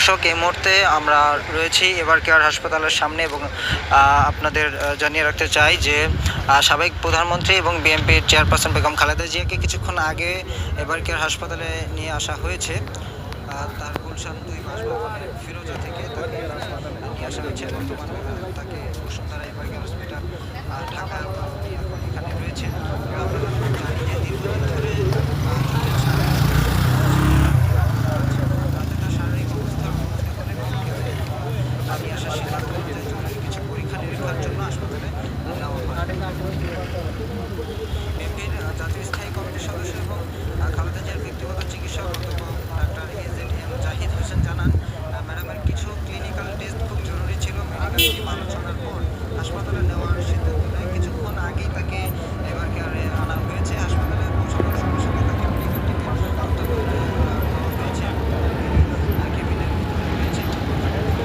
দর্শক, এই মুহূর্তে আমরা রয়েছি এবার কেয়ার হাসপাতালের সামনে এবং আপনাদের জানিয়ে রাখতে চাই যে সাবেক প্রধানমন্ত্রী এবং বিএনপির চেয়ারপারসন বেগম খালেদা জিয়াকে কিছুক্ষণ আগে এবার কেয়ার হাসপাতালে নিয়ে আসা হয়েছে। তার গুলশান দুই বাসভবনের ফিরোজা থেকে তাকে নিয়ে আসা হয়েছে। বর্তমানে আহ, তাকে বসুন্ধরা এবার কেয়ার হসপিটাল আহ, ঢাকা উনি এখন এখানে রয়েছে আমরা জানি যে দীর্ঘদিন ধরে আহ, চলে আসা তাতে তার শারীরিক অবস্থার অবনতি হলে মেডিকেলে আমি আসার সিদ্ধান্ত মতে জরুরি কিছু পরীক্ষা নিরীক্ষার জন্য হাসপাতালে নেওয়া হয় বিএনপির জাতীয় স্থায়ী কমিটির সদস্য এবং আহ, খালেদা জিয়ার ব্যক্তিগত চিকিৎসক অধ্যাপক doctor AZ M Zahid Hossain জানান আহ, ম্যাডামের কিছু ক্লিনিক্যাল টেস্ট খুব জরুরি ছিল মেডিকেল টিম আলোচনার পর হাসপাতালে নেওয়ার সিদ্ধান্ত নেয় কিছুক্ষণ আগেই তাকে এবার কেয়ারে আনা হয়েছে হাসপাতালে পৌঁছানোর সঙ্গে সঙ্গে তাকে মেডিকেল টিমে তত্ত্বাবধানে নেওয়া হয়েছে আহ, কেবিনের ভিতরে রয়েছে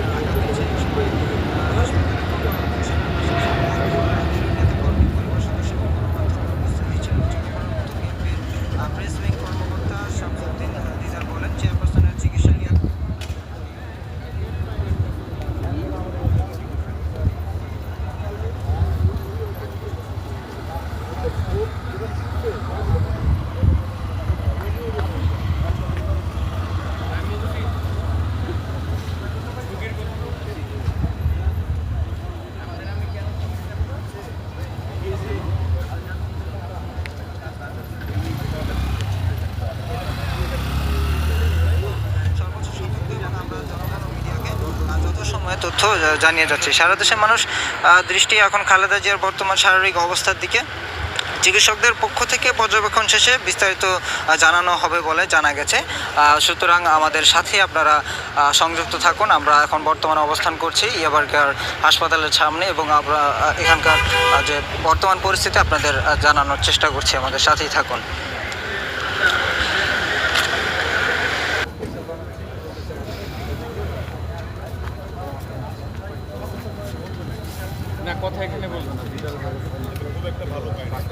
রাখা হয়েছে এই সময় আহ, হাসপাতালে কর্মকর্তা নেতাকর্মী পরিবার সদস্য এবং গণমাধ্যমের উপস্থিতি ছিল চট্টগ্রাম মতো বিএনপির প্রেস উইং কর্মকর্তা শামসুদ্দিন দিদার বলেন চেয়ারপারসনের চিকিৎসা নিয়ে সর্বোচ্চ সতর্ক এবং আমরা জনগণ ও মিডিয়াকে আহ, যথাসময়ে তথ্য জা- জানিয়ে যাচ্ছি। সারা দেশের মানুষ দৃষ্টি এখন খালেদা জিয়ার বর্তমান শারীরিক অবস্থার দিকে। চিকিৎসকদের পক্ষ থেকে পর্যবেক্ষণ শেষে বিস্তারিত জানানো হবে বলে জানা গেছে। সুতরাং আমাদের সাথে আপনারা সংযুক্ত থাকুন। আমরা এখন বর্তমানে অবস্থান করছি ইয়াবারকার হাসপাতালের সামনে এবং আমরা এখানকার যে বর্তমান পরিস্থিতি আপনাদের জানানোর চেষ্টা করছি। আমাদের সাথেই থাকুন না কথা এখানে বলব না খুব একটা ভালো এখান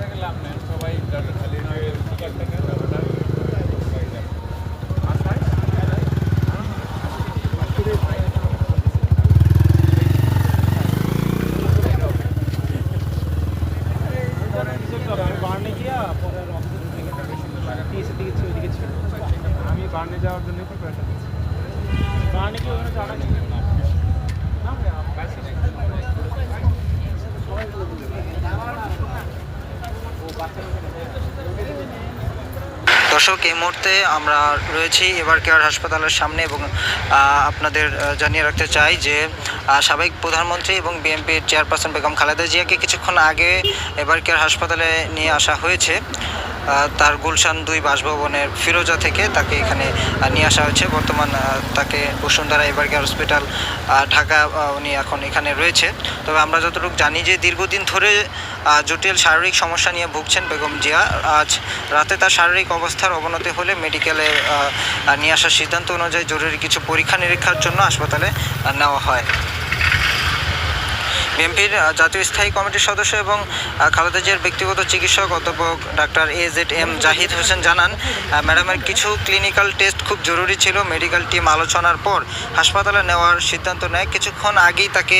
থেকে লাভ নেই সবাই যারা খালি টিকারটা নেন ব্যাপারটা সবাই যাবে। আসায় বার্নে গিয়া পরে আমি বার্নে যাওয়ার জন্য প্রিপারেশন বার্নে কি ওখানে যাওয়া নেই না দর্শক, এই মুহূর্তে আমরা রয়েছি এবার কেয়ার হাসপাতালের সামনে এবং আপনাদের জানিয়ে রাখতে চাই যে সাবেক প্রধানমন্ত্রী এবং বিএনপির চেয়ারপারসন বেগম খালেদা জিয়াকে কিছুক্ষণ আগে এবার কেয়ার হাসপাতালে নিয়ে আসা হয়েছে। তার গুলশান দুই বাসভবনের ফিরোজা থেকে তাকে এখানে নিয়ে আসা হয়েছে। বর্তমান তাকে বসুন্ধরা এবার কেয়ার হসপিটাল ঢাকা উনি এখন এখানে রয়েছে। তবে আমরা যতটুকু জানি যে দীর্ঘদিন ধরে জটিল শারীরিক সমস্যা নিয়ে ভুগছেন বেগম জিয়া। আজ রাতে তার শারীরিক অবস্থার অবনতি হলে মেডিকেলে নিয়ে আসার সিদ্ধান্ত অনুযায়ী জরুরি কিছু পরীক্ষা নিরীক্ষার জন্য হাসপাতালে নেওয়া হয়। বিএনপির জাতীয় স্থায়ী কমিটির সদস্য এবং খালেদা জিয়ার ব্যক্তিগত চিকিৎসক অধ্যাপক doctor A Z M Zahid Hossain জানান ম্যাডামের কিছু ক্লিনিক্যাল টেস্ট খুব জরুরি ছিল। মেডিকেল টিম আলোচনার পর হাসপাতালে নেওয়ার সিদ্ধান্ত নেয়। কিছুক্ষণ আগেই তাকে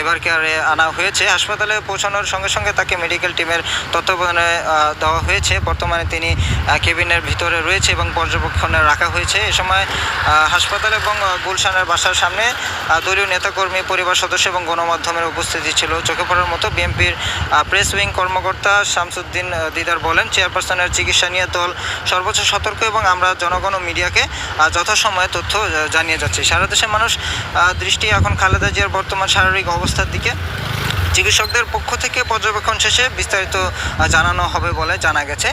এবার কেয়ারে আনা হয়েছে। হাসপাতালে পৌঁছানোর সঙ্গে সঙ্গে তাকে মেডিকেল টিমের তত্ত্বাবধানে দেওয়া হয়েছে। বর্তমানে তিনি কেবিনের ভিতরে রয়েছে এবং পর্যবেক্ষণে রাখা হয়েছে। এ সময় হাসপাতাল এবং গুলশানের বাসার সামনে দলীয় নেতাকর্মী, পরিবার সদস্য এবং গণমাধ্যমের উপস্থিতি ছিল। চোখে পড়ার মতো বিএনপির প্রেস উইং কর্মকর্তা শামসুদ্দিন দিদার বলেন চেয়ারপারসনের চিকিৎসা নিয়ে দল সর্বোচ্চ সতর্ক এবং আমরা জনগণ ও মিডিয়াকে যথাসময়ে তথ্য জানিয়ে যাচ্ছি। সারা দেশের মানুষ দৃষ্টি এখন খালেদা জিয়ার বর্তমান শারীরিক অবস্থার দিকে। চিকিৎসকদের পক্ষ থেকে পর্যবেক্ষণ শেষে বিস্তারিত জানানো হবে বলে জানা গেছে।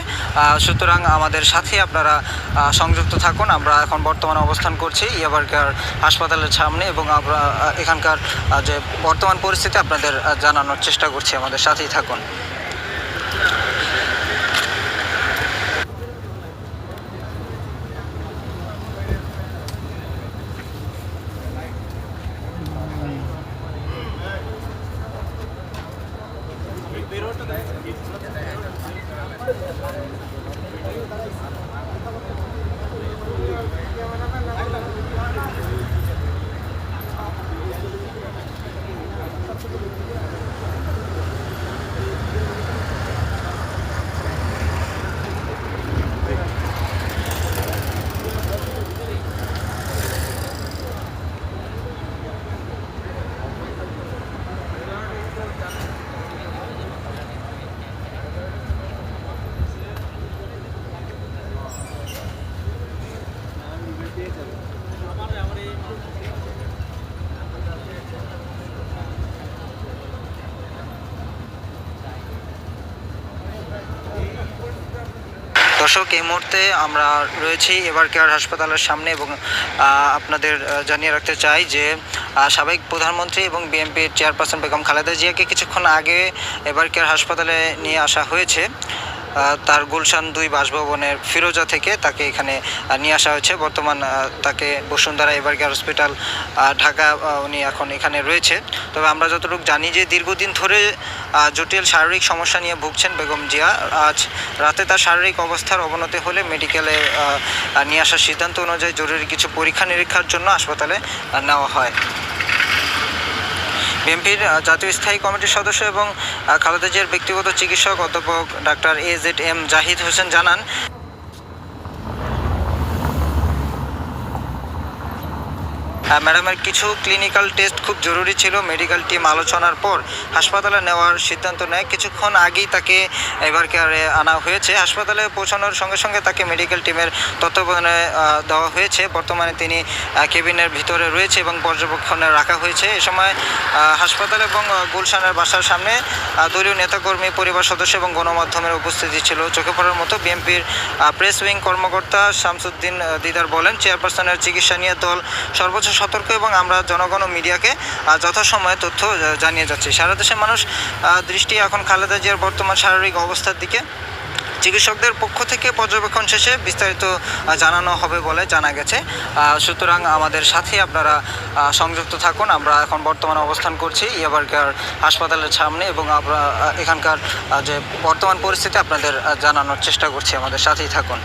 সুতরাং আমাদের সাথে আপনারা সংযুক্ত থাকুন। আমরা এখন বর্তমানে অবস্থান করছি ইয়াবারকার হাসপাতালের সামনে এবং আমরা এখানকার যে বর্তমান পরিস্থিতি আপনাদের জানানোর চেষ্টা করছি। আমাদের সাথেই থাকুন। দর্শক, এই মুহূর্তে আমরা রয়েছি এবার কেয়ার হাসপাতালের সামনে এবং আপনাদের জানিয়ে রাখতে চাই যে সাবেক প্রধানমন্ত্রী এবং বিএনপির চেয়ারপারসন বেগম খালেদা জিয়াকে কিছুক্ষণ আগে এবার কেয়ার হাসপাতালে নিয়ে আসা হয়েছে। তার গুলশান দুই বাসভবনের ফিরোজা থেকে তাকে এখানে নিয়ে আসা হয়েছে। বর্তমান তাকে বসুন্ধরা এবার কেয়ার হসপিটাল ঢাকা উনি এখন এখানে রয়েছে। তবে আমরা যতটুকু জানি যে দীর্ঘদিন ধরে জটিল শারীরিক সমস্যা নিয়ে ভুগছেন বেগম জিয়া। আজ রাতে তার শারীরিক অবস্থার অবনতি হলে মেডিকেলে নিয়ে আসার সিদ্ধান্ত অনুযায়ী জরুরি কিছু পরীক্ষা নিরীক্ষার জন্য হাসপাতালে নেওয়া হয়। বিএনপির জাতীয় স্থায়ী কমিটির সদস্য এবং খালেদা জিয়ার ব্যক্তিগত চিকিৎসক অধ্যাপক doctor A Z M Zahid Hossain জানান ম্যাডামের কিছু ক্লিনিক্যাল টেস্ট খুব জরুরি ছিল। মেডিকেল টিম আলোচনার পর হাসপাতালে নেওয়ার সিদ্ধান্ত নেয়। কিছুক্ষণ আগেই তাকে এবার কেয়ারে আনা হয়েছে। হাসপাতালে পৌঁছানোর সঙ্গে সঙ্গে তাকে মেডিকেল টিমের তত্ত্বাবধানে দেওয়া হয়েছে। বর্তমানে তিনি কেবিনের ভিতরে রয়েছে এবং পর্যবেক্ষণে রাখা হয়েছে। এ সময় হাসপাতাল এবং গুলশানের বাসার সামনে দলীয় নেতাকর্মী, পরিবার সদস্য এবং গণমাধ্যমের উপস্থিতি ছিল। চোখে পড়ার মতো বিএনপির প্রেস উইং কর্মকর্তা শামসুদ্দিন দিদার বলেন চেয়ারপারসনের চিকিৎসা নিয়ে দল সর্বোচ্চ সতর্ক এবং আমরা জনগণ ও মিডিয়াকে যথাসময়ে তথ্য জানিয়ে যাচ্ছি। সারা দেশের মানুষ দৃষ্টি এখন খালেদা জিয়ার বর্তমান শারীরিক অবস্থার দিকে। চিকিৎসকদের পক্ষ থেকে পর্যবেক্ষণ শেষে বিস্তারিত জানানো হবে বলে জানা গেছে। সুতরাং আমাদের সাথে আপনারা সংযুক্ত থাকুন। আমরা এখন বর্তমানে অবস্থান করছি ইয়াবারকার হাসপাতালের সামনে এবং আমরা এখানকার যে বর্তমান পরিস্থিতি আপনাদের জানানোর চেষ্টা করছি। আমাদের সাথেই থাকুন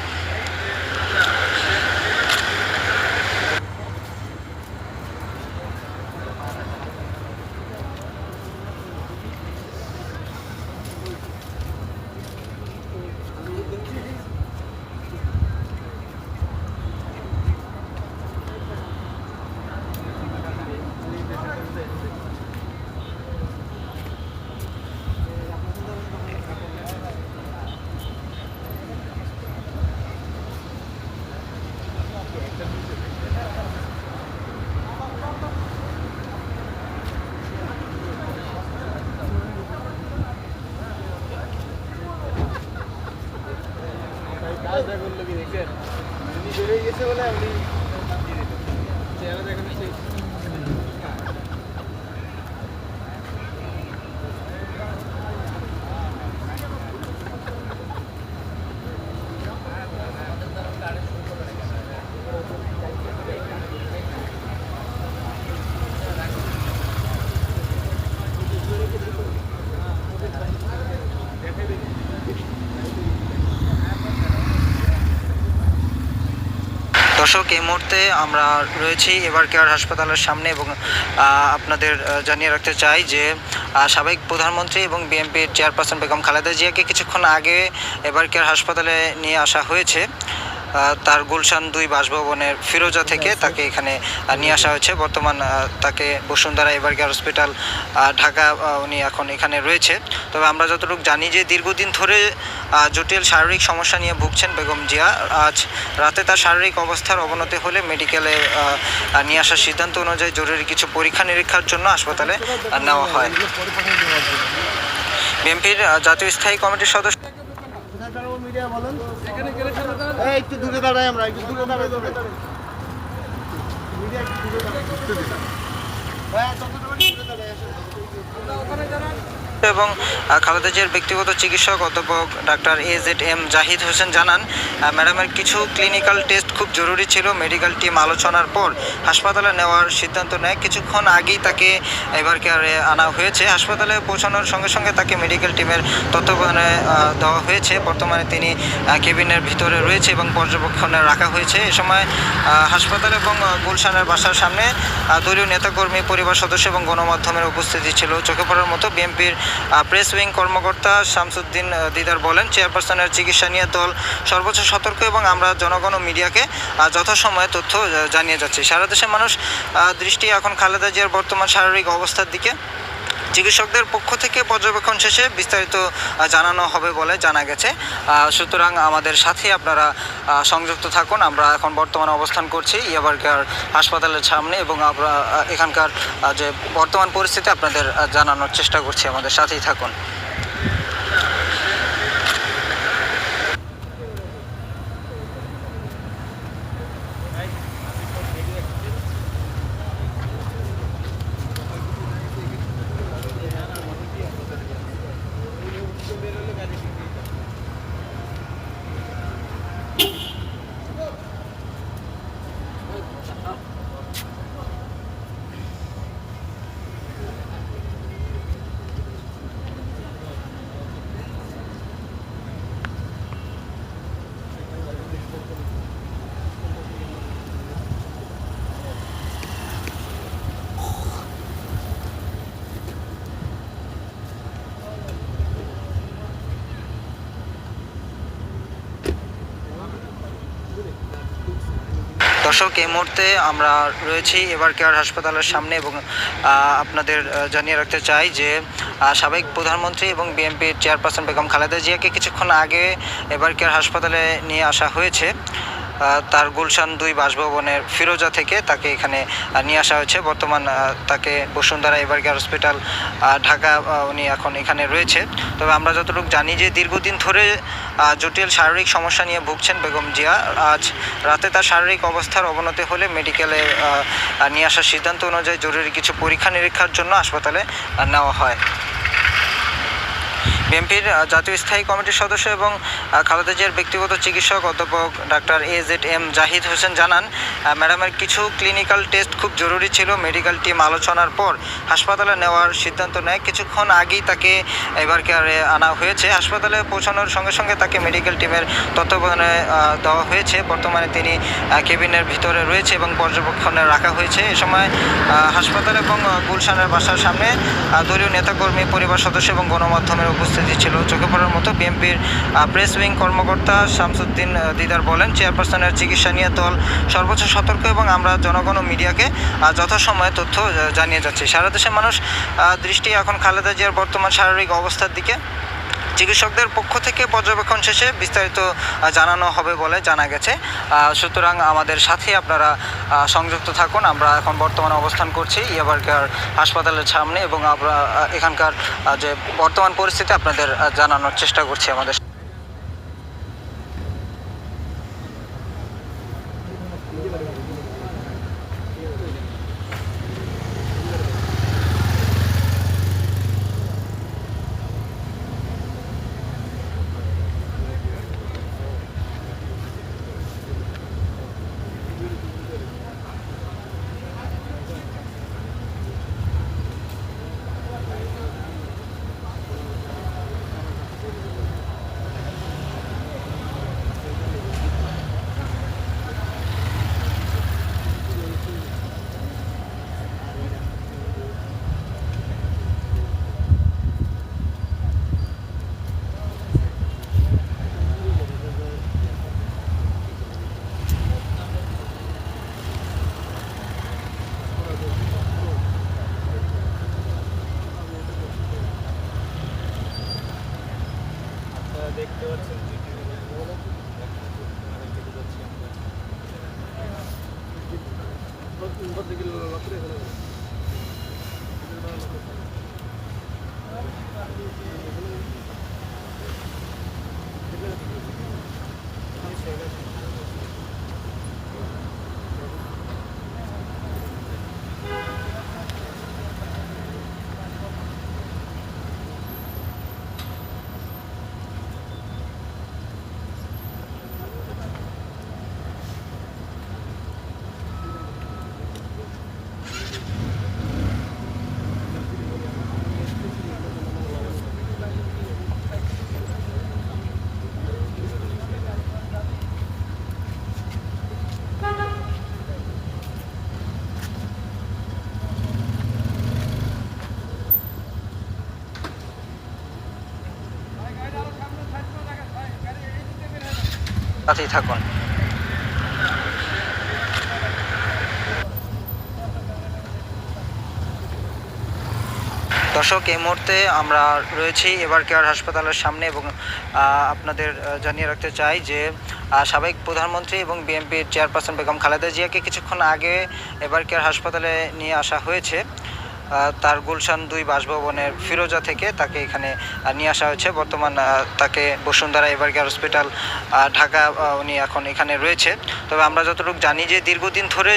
কাজটা করল কি দেখেন উনি বেরিয়ে গেছে দর্শক, এই মুহূর্তে আমরা রয়েছি এবার কেয়ার হাসপাতালের সামনে এবং আপনাদের জানিয়ে রাখতে চাই যে সাবেক প্রধানমন্ত্রী এবং বিএনপির চেয়ারপারসন বেগম খালেদা জিয়াকে কিছুক্ষণ আগে এবার কেয়ার হাসপাতালে নিয়ে আসা হয়েছে। তার গুলশান দুই বাসভবনের ফিরোজা থেকে তাকে এখানে নিয়ে আসা হয়েছে। বর্তমান তাকে বসুন্ধরা এবার কেয়ার হসপিটাল ঢাকা উনি এখন এখানে রয়েছে। তবে আমরা যতটুকু জানি যে দীর্ঘদিন ধরে জটিল শারীরিক সমস্যা নিয়ে ভুগছেন বেগম জিয়া। আজ রাতে তার শারীরিক অবস্থার অবনতি হলে মেডিকেলে নিয়ে আসার সিদ্ধান্ত অনুযায়ী জরুরি কিছু পরীক্ষা নিরীক্ষার জন্য হাসপাতালে নেওয়া হয়। বিএনপির জাতীয় স্থায়ী কমিটির সদস্য একটু দূরে দাঁড়াই আমরা, একটু দূরে দাঁড়াই দূরে দাঁড়াই মিডিয়া একটু দূরে দাঁড়াই দাঁড়াই আসেন। এবং খালেদা জিয়ার ব্যক্তিগত চিকিৎসক অধ্যাপক doctor A Z M Zahid Hossain জানান ম্যাডামের কিছু ক্লিনিক্যাল টেস্ট খুব জরুরি ছিল। মেডিকেল টিম আলোচনার পর হাসপাতালে নেওয়ার সিদ্ধান্ত নেয়। কিছুক্ষণ আগেই তাকে এবার কেয়ারে আনা হয়েছে। হাসপাতালে পৌঁছানোর সঙ্গে সঙ্গে তাকে মেডিকেল টিমের তত্ত্বাবধানে দেওয়া হয়েছে। বর্তমানে তিনি কেবিনের ভিতরে রয়েছে এবং পর্যবেক্ষণে রাখা হয়েছে। এ সময় হাসপাতাল এবং গুলশানের বাসার সামনে দলীয় নেতাকর্মী, পরিবার সদস্য এবং গণমাধ্যমের উপস্থিতি ছিল। চোখে পড়ার মতো বিএনপির প্রেস উইং কর্মকর্তা শামসুদ্দিন দিদার বলেন চেয়ারপারসনের চিকিৎসা নিয়ে দল সর্বোচ্চ সতর্ক এবং আমরা জনগণ ও মিডিয়াকে যথাসময়ে তথ্য জানিয়ে যাচ্ছি। সারা দেশের মানুষ দৃষ্টি এখন খালেদা জিয়ার বর্তমান শারীরিক অবস্থার দিকে। চিকিৎসকদের পক্ষ থেকে পর্যবেক্ষণ শেষে বিস্তারিত জানানো হবে বলে জানা গেছে। সুতরাং আমাদের সাথে আপনারা সংযুক্ত থাকুন। আমরা এখন বর্তমানে অবস্থান করছি ইয়াবারকার হাসপাতালের সামনে এবং আমরা এখানকার যে বর্তমান পরিস্থিতি আপনাদের জানানোর চেষ্টা করছি। আমাদের সাথেই থাকুন। দর্শক, এই মুহূর্তে আমরা রয়েছি এবার কেয়ার হাসপাতালের সামনে এবং আপনাদের জানিয়ে রাখতে চাই যে সাবেক প্রধানমন্ত্রী এবং বিএনপির চেয়ারপারসন বেগম খালেদা জিয়াকে কিছুক্ষণ আগে এবার কেয়ার হাসপাতালে নিয়ে আসা হয়েছে। তার গুলশান দুই বাসভবনের ফিরোজা থেকে তাকে এখানে নিয়ে আসা হয়েছে। বর্তমান তাকে বসুন্ধরা এবার কেয়ার হসপিটাল ঢাকা উনি এখন এখানে রয়েছে। তবে আমরা যতটুকু জানি যে দীর্ঘদিন ধরে জটিল শারীরিক সমস্যা নিয়ে ভুগছেন বেগম জিয়া। আজ রাতে তার শারীরিক অবস্থার অবনতি হলে মেডিকেলে নিয়ে আসার সিদ্ধান্ত অনুযায়ী জরুরি কিছু পরীক্ষা নিরীক্ষার জন্য হাসপাতালে নেওয়া হয়। বিএনপির জাতীয় স্থায়ী কমিটির সদস্য এবং খালেদা জিয়ার ব্যক্তিগত চিকিৎসক অধ্যাপক doctor A Z M Zahid Hossain জানান ম্যাডামের কিছু ক্লিনিক্যাল টেস্ট খুব জরুরি ছিল। মেডিকেল টিম আলোচনার পর হাসপাতালে নেওয়ার সিদ্ধান্ত নেয়। কিছুক্ষণ আগেই তাকে এবার কেয়ারে আনা হয়েছে। হাসপাতালে পৌঁছানোর সঙ্গে সঙ্গে তাকে মেডিকেল টিমের তত্ত্বাবধানে দেওয়া হয়েছে। বর্তমানে তিনি কেবিনের ভিতরে রয়েছে এবং পর্যবেক্ষণে রাখা হয়েছে। এ সময় হাসপাতাল এবং গুলশানের বাসার সামনে দলীয় নেতাকর্মী, পরিবার সদস্য এবং গণমাধ্যমের উপস্থিতি ছিল। চোখে পড়ার মতো বিএনপির প্রেস উইং কর্মকর্তা শামসুদ্দিন দিদার বলেন চেয়ারপারসনের চিকিৎসা নিয়ে দল সর্বোচ্চ সতর্ক এবং আমরা জনগণ ও মিডিয়াকে যথাসময়ে তথ্য জানিয়ে যাচ্ছি। সারা দেশের মানুষ দৃষ্টি এখন খালেদা জিয়ার বর্তমান শারীরিক অবস্থার দিকে। চিকিৎসকদের পক্ষ থেকে পর্যবেক্ষণ শেষে বিস্তারিত জানানো হবে বলে জানা গেছে। সুতরাং আমাদের সাথে আপনারা সংযুক্ত থাকুন। আমরা এখন বর্তমানে অবস্থান করছি ইয়াবারকার হাসপাতালের সামনে এবং আমরা এখানকার যে বর্তমান পরিস্থিতি আপনাদের জানানোর চেষ্টা করছি আমাদের দেখতে পাচ্ছেন সাথেই থাকুন। দর্শক, এই মুহূর্তে আমরা রয়েছি এবার কেয়ার হাসপাতালের সামনে এবং আপনাদের জানিয়ে রাখতে চাই যে সাবেক প্রধানমন্ত্রী এবং বিএনপির চেয়ারপারসন বেগম খালেদা জিয়াকে কিছুক্ষণ আগে এবার কেয়ার হাসপাতালে নিয়ে আসা হয়েছে। তার গুলশান দুই বাসভবনের ফিরোজা থেকে তাকে এখানে নিয়ে আসা হয়েছে। বর্তমান তাকে বসুন্ধরা এবার কেয়ার হসপিটাল ঢাকা উনি এখন এখানে রয়েছে। তবে আমরা যতটুকু জানি যে দীর্ঘদিন ধরে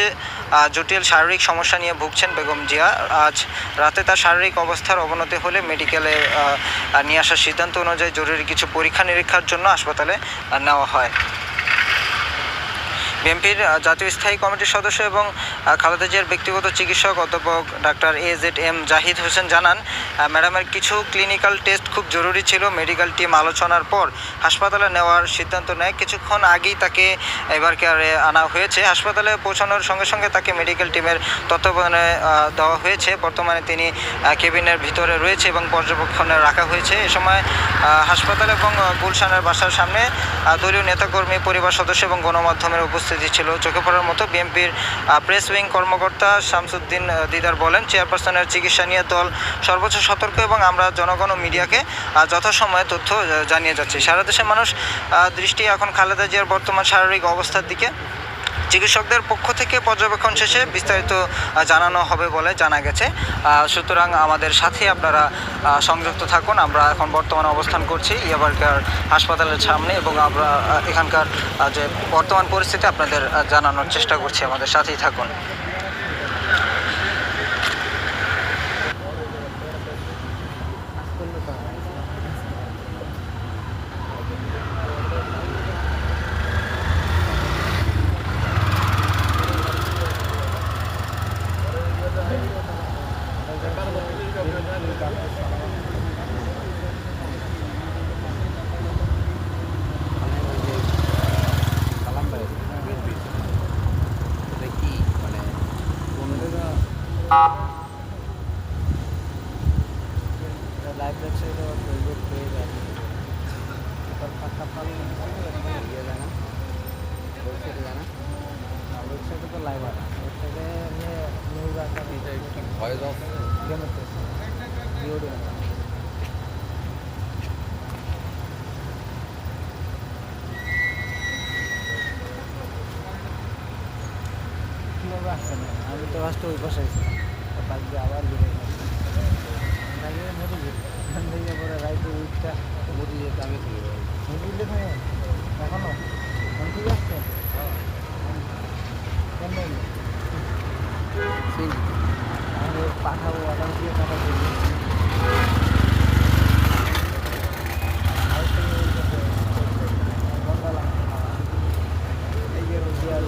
জটিল শারীরিক সমস্যা নিয়ে ভুগছেন বেগম জিয়া। আজ রাতে তার শারীরিক অবস্থার অবনতি হলে মেডিকেলে নিয়ে আসার সিদ্ধান্ত অনুযায়ী জরুরি কিছু পরীক্ষা নিরীক্ষার জন্য হাসপাতালে নেওয়া হয়। বিএনপির জাতীয় স্থায়ী কমিটির সদস্য এবং খালেদা জিয়ার ব্যক্তিগত চিকিৎসক অধ্যাপক doctor A Z M Zahid Hossain জানান ম্যাডামের কিছু ক্লিনিক্যাল টেস্ট খুব জরুরি ছিল। মেডিকেল টিম আলোচনার পর হাসপাতালে নেওয়ার সিদ্ধান্ত নেয়। কিছুক্ষণ আগেই তাকে এবার কেয়ারে আনা হয়েছে। হাসপাতালে পৌঁছানোর সঙ্গে সঙ্গে তাকে মেডিকেল টিমের তত্ত্বাবধানে দেওয়া হয়েছে। বর্তমানে তিনি কেবিনের ভিতরে রয়েছে এবং পর্যবেক্ষণে রাখা হয়েছে। এ সময় হাসপাতাল এবং গুলশানের বাসার সামনে দলীয় নেতাকর্মী, পরিবার সদস্য এবং গণমাধ্যমের উপস্থিতি উপস্থিতি ছিল। চোখে পড়ার মতো বিএনপির প্রেস উইং কর্মকর্তা শামসুদ্দিন দিদার বলেন চেয়ারপারসনের চিকিৎসা নিয়ে দল সর্বোচ্চ সতর্ক এবং আমরা জনগণ ও মিডিয়াকে যথাসময়ে তথ্য জানিয়ে যাচ্ছি। সারা দেশের মানুষ দৃষ্টি এখন খালেদা জিয়ার বর্তমান শারীরিক অবস্থার দিকে। চিকিৎসকদের পক্ষ থেকে পর্যবেক্ষণ শেষে বিস্তারিত জানানো হবে বলে জানা গেছে। সুতরাং আমাদের সাথে আপনারা সংযুক্ত থাকুন। আমরা এখন বর্তমানে অবস্থান করছি ইয়াবারকার হাসপাতালের সামনে এবং আমরা এখানকার যে বর্তমান পরিস্থিতি আপনাদের জানানোর চেষ্টা করছি। আমাদের সাথেই থাকুন। লাইভ ওয়েবসাইট ফেসবুক পেজ আছে। ইয়ে জানা ওয়েবসাইটে জানা। ওয়েবসাইটে তো লাইভ আছে। ওয়েবসাইটে এমনি নিউজ আছে এটা একটু ভয়েস অফ গেমের ভিডিও কীভাবে আসছেন আমি তো ফার্স্টে ওই পাশে আবার গেছি লাগিয়ে মরে যেত এখান থেকে পরে রাইতে উঠটা মরে যেত আমি মরে থাকে এখনও? এখন ঠিক আছে? কেন? পাঠাবো আগামী দিয়ে পাঠাবো এই যে রোজিয়ার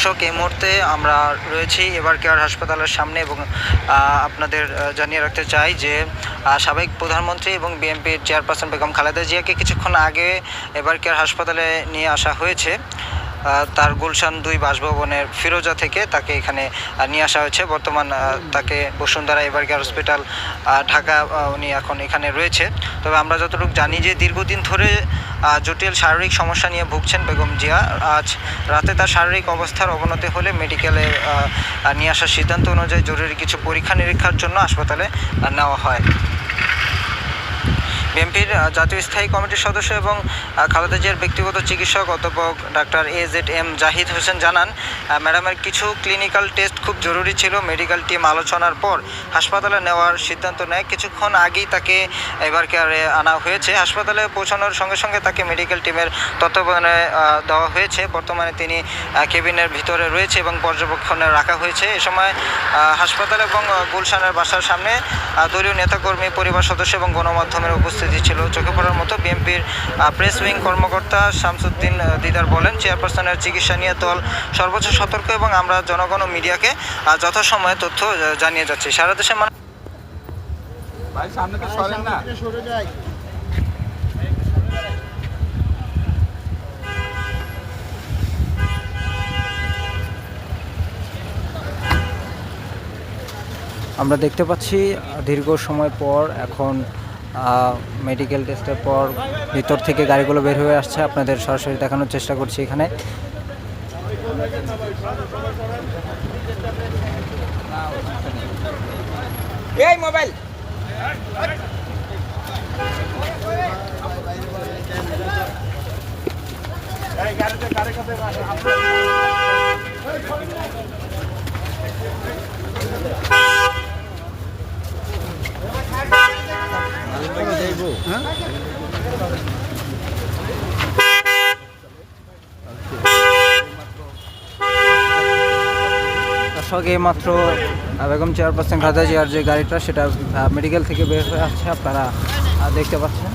দর্শক, এই মুহূর্তে আমরা রয়েছি এবার কেয়ার হাসপাতালের সামনে এবং আপনাদের জানিয়ে রাখতে চাই যে সাবেক প্রধানমন্ত্রী এবং বিএনপির চেয়ারপারসন বেগম খালেদা জিয়াকে কিছুক্ষণ আগে এবার কেয়ার হাসপাতালে নিয়ে আসা হয়েছে। তার গুলশান দুই বাসভবনের ফিরোজা থেকে তাকে এখানে নিয়ে আসা হয়েছে। বর্তমান তাকে বসুন্ধরা এবার কেয়ার হসপিটাল ঢাকা উনি এখন এখানে রয়েছে। তবে আমরা যতটুকু জানি যে দীর্ঘদিন ধরে জটিল শারীরিক সমস্যা নিয়ে ভুগছেন বেগম জিয়া। আজ রাতে তার শারীরিক অবস্থার অবনতি হলে মেডিকেলে নিয়ে আসার সিদ্ধান্ত অনুযায়ী জরুরি কিছু পরীক্ষা নিরীক্ষার জন্য হাসপাতালে নেওয়া হয়। বিএনপির জাতীয় স্থায়ী কমিটির সদস্য এবং খালেদা জিয়ার ব্যক্তিগত চিকিৎসক অধ্যাপক doctor A Z M Zahid Hossain জানান ম্যাডামের কিছু ক্লিনিক্যাল টেস্ট খুব জরুরি ছিল। মেডিকেল টিম আলোচনার পর হাসপাতালে নেওয়ার সিদ্ধান্ত নেয়। কিছুক্ষণ আগেই তাকে এবার কেয়ারে আনা হয়েছে। হাসপাতালে পৌঁছানোর সঙ্গে সঙ্গে তাকে মেডিকেল টিমের তত্ত্বাবধানে দেওয়া হয়েছে। বর্তমানে তিনি কেবিনের ভিতরে রয়েছে এবং পর্যবেক্ষণে রাখা হয়েছে। এ সময় হাসপাতাল এবং গুলশানের বাসার সামনে দলীয় নেতাকর্মী, পরিবার সদস্য এবং গণমাধ্যমের উপস্থিতি ছিল চোখে পড়ার মতো বিএনপির প্রেস উইং কর্মকর্তা শামসুদ্দিন দিদার বলেন চেয়ারপারসনের চিকিৎসা নিয়ে দল সর্বোচ্চ সতর্ক এবং আমরা জনগণ ও মিডিয়াকে যথাসময়ে তথ্য জানিয়ে যাচ্ছি। সারা দেশে মানুষ ভাই সামনে তো সরেন না। সরে যায় আমরা দেখতে পাচ্ছি দীর্ঘ সময় পর এখন মেডিকেল টেস্টের পর ভিতর থেকে গাড়িগুলো বের হয়ে আসছে। আপনাদের সরাসরি দেখানোর চেষ্টা করছি এখানে। এই মাত্র বেগম বেগম চেয়ারপারসন খালেদা জিয়ার যে গাড়িটা, সেটা মেডিকেল থেকে বের হয়ে আসছে। আপনারা দেখতে পাচ্ছেন।